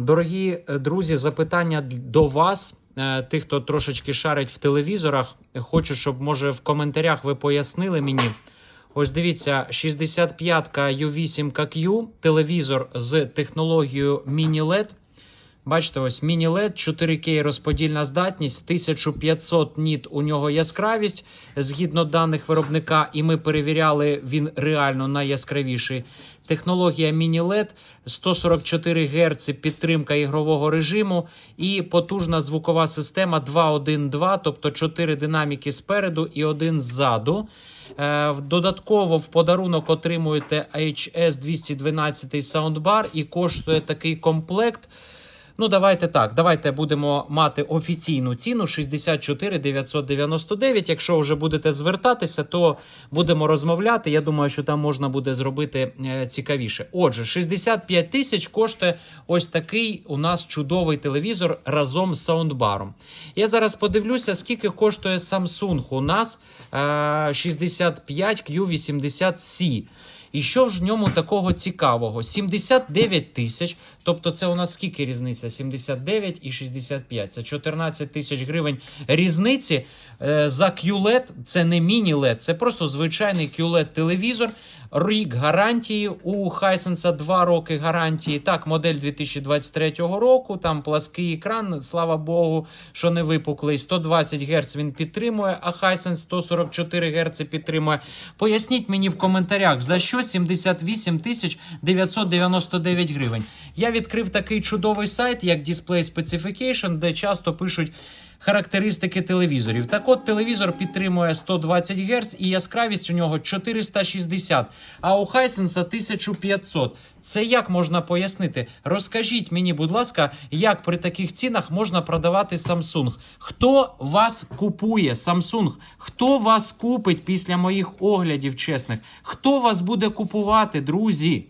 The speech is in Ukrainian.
Дорогі е, друзі, запитання до вас, е, тих, хто трошечки шарить в телевізорах. Хочу, щоб може в коментарях ви пояснили мені. Ось дивіться, 65-ка U8Q, телевізор з технологією Mini-LED. Бачите, ось Mini-LED, 4К розподільна здатність, 1500 ніт у нього яскравість згідно даних виробника, і ми перевіряли, він реально найяскравіший. Технологія Mini-LED, 144 Гц підтримка ігрового режиму і потужна звукова система 2.1.2, тобто 4 динаміки спереду і один ззаду. Е, Додатково в подарунок отримуєте HS 212 саундбар і коштує такий комплект. Ну, давайте так. Давайте будемо мати офіційну ціну 64 999. Якщо вже будете звертатися, то будемо розмовляти. Я думаю, що там можна буде зробити е, цікавіше. Отже, 65 тисяч коштує ось такий у нас чудовий телевізор разом з саундбаром. Я зараз подивлюся, скільки коштує Samsung у нас е, 65 Q80C. І що ж в ньому такого цікавого? 79 тисяч. Тобто, це у нас скільки різниця? 79 і 65. Це 14 тисяч гривень різниці. Е, За QLED це не міні-LED, це просто звичайний QLED телевізор. Рік гарантії у Hisense 2 роки гарантії. Так, модель 2023 року. Там плаский екран. Слава Богу, що не випуклий. 120 Гц він підтримує, а Hisense 144 Гц підтримує. Поясніть мені в коментарях, за що 78 тисяч 999 гривень. Я відкрив такий чудовий сайт, як Display Specification, де часто пишуть. Характеристики телевізорів. Так от телевізор підтримує 120 Гц і яскравість у нього 460, а у Hisense 1500. Це як можна пояснити? Розкажіть мені, будь ласка, як при таких цінах можна продавати Samsung? Хто вас купує? Samsung? Хто вас купить після моїх оглядів чесних? Хто вас буде купувати, друзі?